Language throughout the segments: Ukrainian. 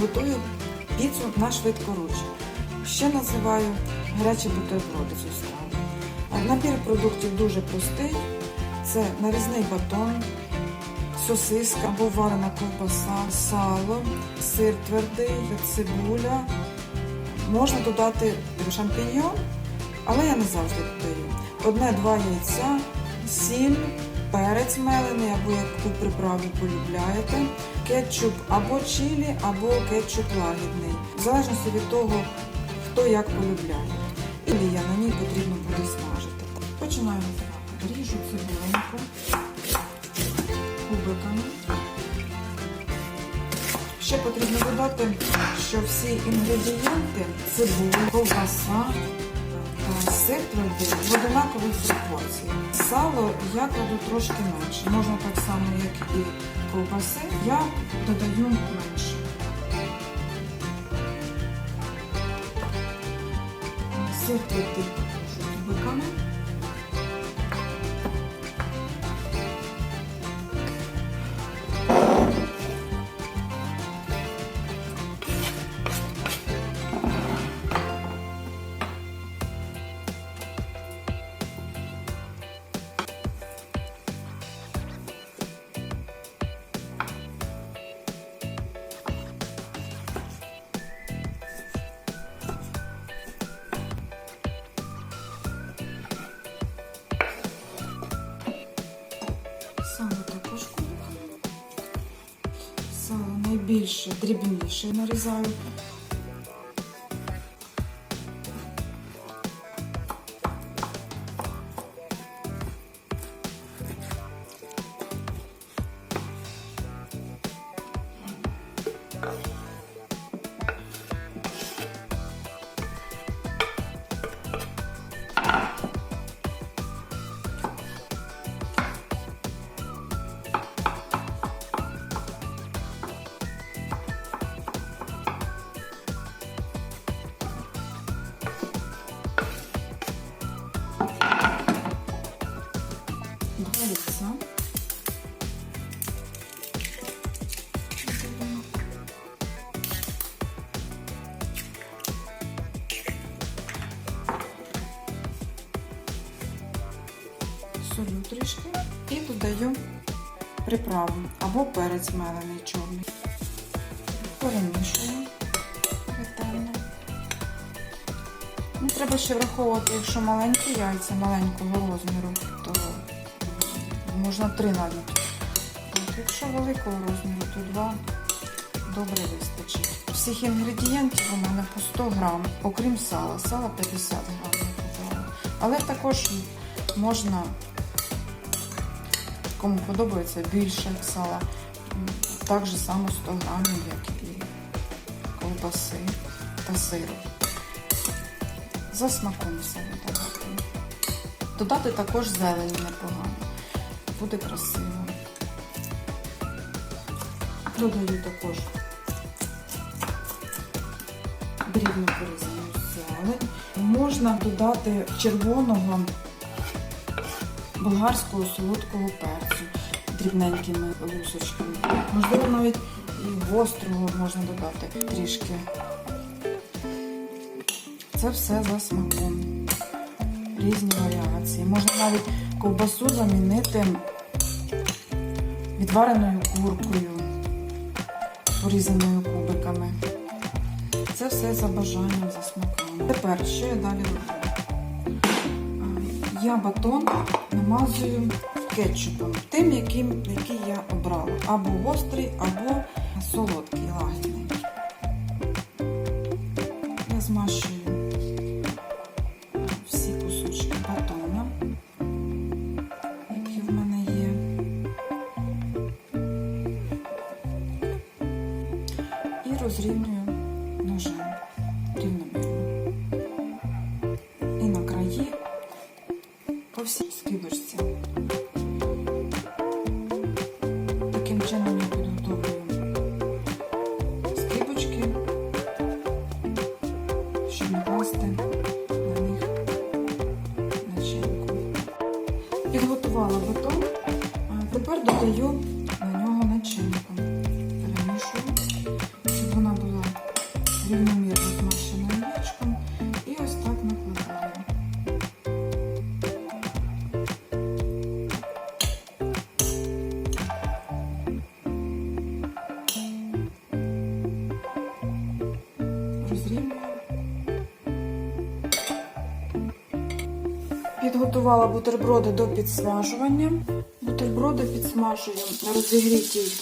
готую піцу на швидкоруч. Ще називаю гарячі бутерброди цю страву. Набір продуктів дуже простий. Це нарізний батон, сосиска або варена ковбаса, сало, сир твердий, цибуля. Можна додати шампіньйон, але я не завжди додаю. Одне-два яйця, сіль, перець мелений, або яку приправу полюбляєте, кетчуп або чилі, або кетчуп лагідний. В залежності від того, хто як полюбляє. І я на ній потрібно буде смажити. Починаю називати. Ріжу цибуленьку кубиками. Ще потрібно додати, що всі інгредієнти цибуля, ковбаса твердий в одинакових пропорціях. Сало я кладу трошки менше. Можна так само, як і ковбаси, я додаю менше. Сир твердий покажу Найбільше, дрібніше нарізаю. Яйця. Солю трішки і додаю приправу або перець мелений чорний. Перемішую ретельно. Ну, треба ще враховувати, якщо маленькі яйця маленького розміру, то можна три навіть. Якщо великого розміру, то два добре вистачить. Всіх інгредієнтів у мене по 100 грам, окрім сала. Сала 50 грам. Але також можна, кому подобається більше сала, так же само 100 грамів, як і ковбаси та сиру. За смаком все додати. Додати також зелені непогано. Буде красиво. Додаю також дрібно порізану зелень. Можна додати червоного болгарського солодкого перцю дрібненькими лусочками. Можливо, навіть і гострого можна додати трішки. Це все за смаком. Різні варіації. Можна навіть ковбасу замінити відвареною куркою, порізаною кубиками. Це все за бажанням, за смаком. Тепер, що я далі роблю? Я батон намазую кетчупом, тим, яким, який я обрала. Або гострий, або солодкий, лагідний. Я змащую розрівнюю ножем рівномірно. І на краї по всій скибочці. Підготувала бутерброди до підсмажування. Бутерброди підсмажую на розігрітій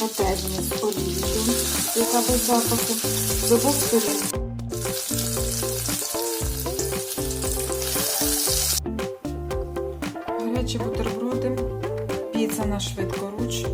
пательні з олією, яка без запаху, з обох сторін. Гарячі бутерброди, піца на швидкоруч,